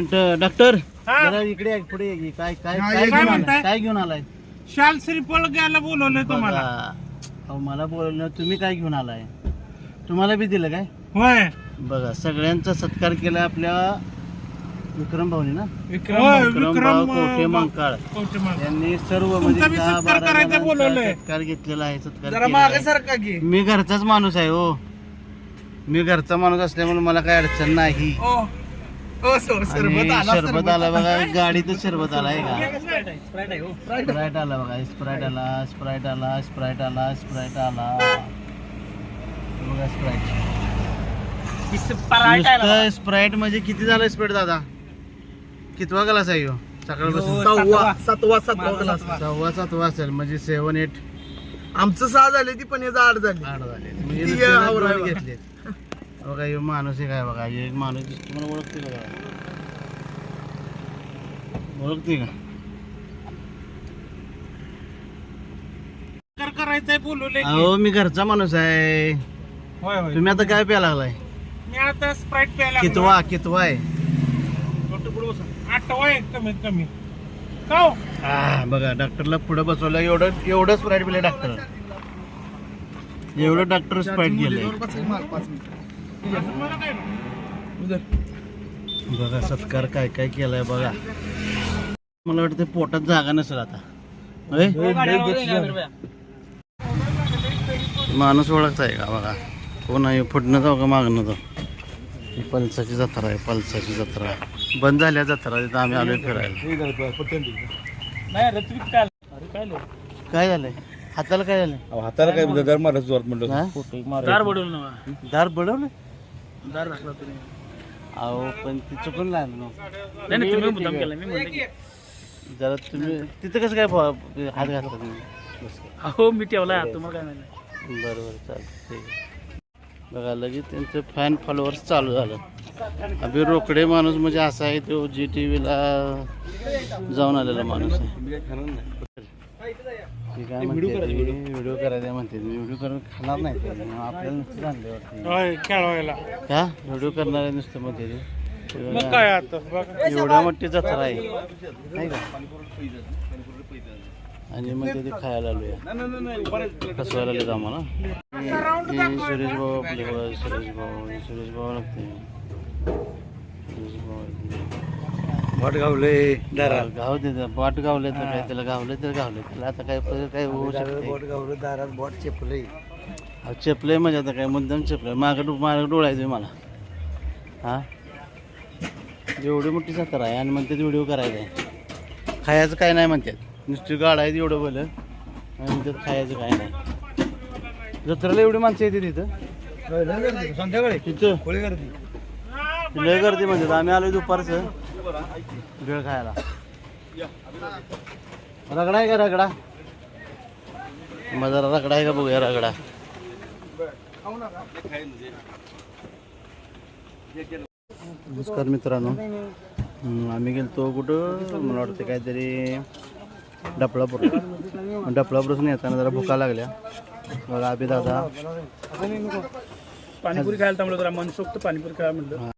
Doctor हा. जरा इकडे या, पुढे ये की. काय काय हा, काय ये घेऊन की. आलाय काय घेऊन आलाय शाल श्रीफळ घ्यायला बोलवलंय तुम्हाला बघा. अहो, मला बोलवलं तुम्ही काय घेऊन आलाय तुम्हाला बी दिलं काय होय बघा सगळ्यांचा सत्कार केला आपल्या विक्रम भाऊनी ना विक्रम होय, विक्रम विक्रम भाऊ कोटे मंकाळ. यांनी सर्व तुमचा म्हणजे बी दहा सत्कार बारा करायचा जणांचा बोलवलंय. सत्कार घेतलेला आहे सत्कार जरा केलेला मागे आहे. सारखा घे मी घरचाच माणूस आहे हो मी घरचा माणूस असल्यामुळे मला काही अडचण नाही ओ शरबत आला बघा गाडीतच शरबत आला आहे का? स्प्राईट हो. आला बघा स्प्राईट आला स्प्राईट आला स्प्राईट आला स्प्राईट आला. बघा स्प्राईट स्प्राईट म्हणजे किती झालं स्प्राईट दादा? कितवा ग्लास आहे? सकाळपासून? सहावा सातवा. सातवा ग्लास सव्वा सातवा. असेल म्हणजे सेवन एट आमचं सहा झाले ती पण याचा आठ झाली. आठ झाले. म्हणजे बघा ह्यो माणूस आहे काय बघा ह्यो एक माणूस दिसतो मला ओळखते का बघा? ओळखते का? करायचंय. अहो मी घरचा माणूस आहे. होय होय. तुम्ही आता काय प्या लागलाय? मी आता स्प्राईट प्यायला. कितवा कितवा आहे? आठवा आहे कमीत कमी. का हो? बघा डॉक्टरला पुढे बसवलं एवढं एवढं स्प्राईट पिले डॉक्टर. एवढं डॉक्टर स्प्राईट गेले बघा सत्कार काय काय केलाय बघा. मला वाटतं पोटात जागा नसेल आता? माणूस ओळखत आहे का? बघा. कोण आहे? पुढनं जाऊ का मागणं जाऊ? पल्साची जत्रा आहे पल्साची जत्रा. बंद झाल्या जत्रा तिथं आम्ही आलोय फिरायला. काय झालंय? हाताला काय झालंय? हाताला काय म्हणतात दर मारत जोरात म्हणलं? दार बुडवलं ना दार बडवलं? दार दाखला तुम्ही. अहो पण ती चुकून लागलं ना. नाही नाही तुम्ही मुद्दाम केला मी म्हणलं की जरा तुम्ही तिथं कसं काय फ- हात घातला तुम्ही? बस. काय. अहो मी तुम्हाला काय माहिती बरं बरं चालतं ठीक आहे बघा लगेच त्यांचं फॅन फॉलोअर्स चालू झालं. अभि रोकडे माणूस म्हणजे असा आहे तो जी टी व्हीला जाऊन आलेला माणूस आहे. ती काय म्हणते व्हिडिओ करायचा म्हणते व्हिडिओ करून खाणार नाही ते. आपल्याला नुसतं आणले वाटते. होय खेळवायला. का? व्हिडिओ करणार आहे नुसतं म्हणते ते. ते मग बघा, काय आता? बघा. एवढ्या मोठी जत्रा आहे. नाही का? आणि मग ते खायला आलोया. फसवायला आले आम्हाला. हे सुरेश भाऊ आपले बघा सुरेश भाऊ हे सुरेश भाऊ लागते. सुरेश भाऊ वाट गावले गाव ते पाट गावले तर काय त्याला गावले तर गावले. त्याला आता काय काय होऊ शकते. गावलं दारात बोट चेपले. अहो, चेपलंय म्हणजे आता काय मुद्दाम चेपलंय मागं मागं डोळायचं मला. हा? एवढी मोठी जत्रा आहे आणि म्हणतात व्हिडिओ करायचा आहे. खायचं काय नाही म्हणतात. नुसती गाड आहे एवढं बोल आणि म्हणतात खायचं काय नाही. जत्रेला एवढी माणसं येते तिथं? संध्याकाळी. तिथं? गर्दी. लय गर्दी म्हणतात. आम्ही आलो दुपारचं. भेळ खायला. रगडा आहे का रगडा? मग जरा रगडा आहे का बघूया रगडा. नमस्कार मित्रांनो. आम्ही गेलतो कुठं? मला वाटतं काहीतरी डपळापूर डपळापूरसून येताना जरा भुका लागल्या. बघा अभि दादा पाणीपुरी खायला थांबलो जरा मनसोक्त पाणीपुरी खायला म्हणलं.